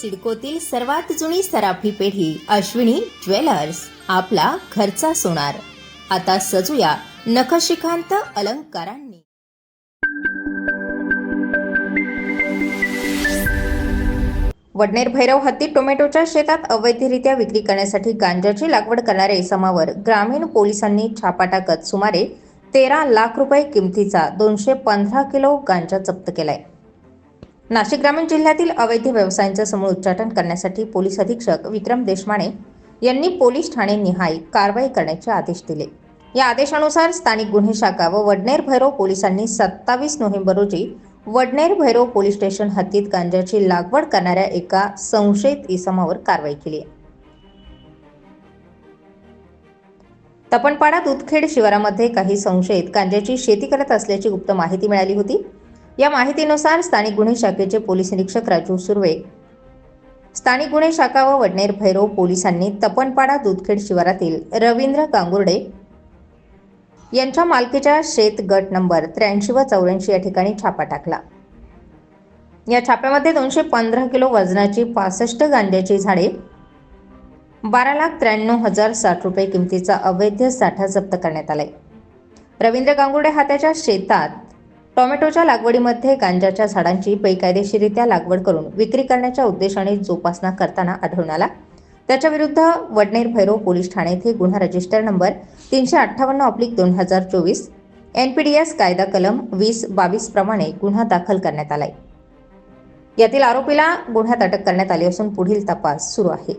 सिडकोतील सर्वात जुनी सराफी पेढी अश्विनी ज्वेलर्स आपला घरचा सोनार. आता सजूया नखशिखांत अलंकारांनी. वडनेर भैरव हत्ती टोमॅटोच्या शेतात अवैधरित्या विक्री करण्यासाठी गांजाची लागवड करणाऱ्या इसमावर ग्रामीण पोलिसांनी छापा टाकत सुमारे तेरा लाख रुपये किमतीचा दोनशे पंधरा किलो गांजा जप्त केलाय. नाशिक ग्रामीण जिल्ह्यातील अवैध व्यवसायांचं समूळ उच्चाटन करण्यासाठी पोलीस अधीक्षक विक्रम देशमाने यांनी पोलीस ठाणे निहाय कारवाई करण्याचे आदेश दिले. या आदेशानुसार स्थानिक गुन्हे शाखा व वडनेर भैरव पोलिसांनी सत्तावीस नोव्हेंबर रोजी वडनेर भैरव पोलीस स्टेशन हद्दीत गांजाची लागवड करणाऱ्या एका संशयित इसमावर कारवाई केली आहे. तपनपाडा दुधखेड शिवारामध्ये काही संशयित गांजाची शेती करत असल्याची गुप्त माहिती मिळाली होती. या माहितीनुसार स्थानिक गुन्हे शाखेचे पोलीस निरीक्षक राजू सुर्वे स्थानिक गुन्हे शाखा व वडनेर भैरव पोलिसांनी तपनपाडा दुधखेड शिवारातील रवींद्र कांगुर्डे यांच्या मालकीच्या शेत गट नंबर त्र्याऐंशी व चौऱ्याऐंशी या ठिकाणी छापा टाकला. या छाप्यामध्ये दोनशे पंधरा किलो वजनाची पासष्ट गांज्याची झाडे बारा लाख त्र्याण्णव हजार साठ रुपये किमतीचा अवैध साठा जप्त करण्यात आलाय. रवींद्र गांगुर्डे हा त्याच्या शेतात टोमॅटोच्या लागवडीमध्ये गांजाच्या झाडांची बेकायदेशीरित्या लागवड करून विक्री करण्याच्या उद्देशाने जोपासना करताना आढळून आला. त्याच्या विरुद्ध वडनेर भैरव पोलीस ठाणे येथे गुन्हा रजिस्टर नंबर तीनशे अठ्ठावन्न ऑब्लिक दोन हजार चोवीस एन पी डी एस कायदा कलम वीस बावीस प्रमाणे गुन्हा दाखल करण्यात आलाय. यातील आरोपीला गुन्ह्यात अटक करण्यात आली असून पुढील तपास सुरू आहे.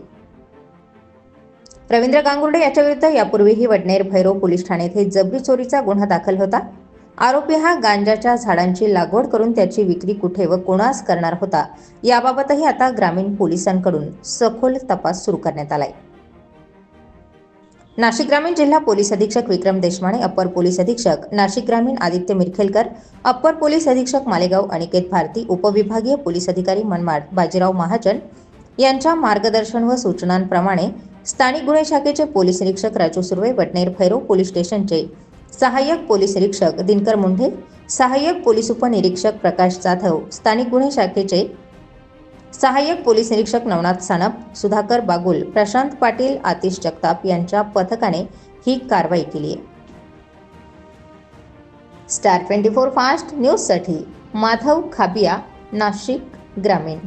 रवींद्र गांगुर्डे याच्याविरुद्ध यापूर्वीही वडनेर भैरव पोलीस ठाणे येथे जबरी चोरीचा गुन्हा दाखल होता. आरोपी हा गांजाच्या झाडांची लागवड करून त्याची विक्री कुठे व कोणास करणार होता याबाबतही आता ग्रामीण पोलिसांकडून सखोल तपास सुरू करण्यात आलाय. नाशिक ग्रामीण जिल्हा पोलीस अधीक्षक विक्रम देशमाने अप्पर पोलीस अधीक्षक नाशिक ग्रामीण आदित्य मिरखेलकर अप्पर पोलीस अधीक्षक मालेगाव अनिकेत भारती उपविभागीय पोलीस अधिकारी मनमाड बाजीराव महाजन यांच्या मार्गदर्शन व सूचनांप्रमाणे स्थानिक गुन्हे शाखेचे पोलीस निरीक्षक राजू सुर्वे वडनेर भैरव पोलीस स्टेशनचे सहाय्यक पोलीस निरीक्षक दिनकर मुंढे सहाय्यक पोलीस उपनिरीक्षक प्रकाश जाधव स्थानिक गुन्हे शाखेचे सहाय्यक पोलीस निरीक्षक नवनाथ सानप सुधाकर बागुल प्रशांत पाटील आतिश जगताप यांच्या पथकाने ही कारवाई केली आहे. स्टार ट्वेंटी फोर फास्ट न्यूजसाठी माधव खाबिया नाशिक ग्रामीण.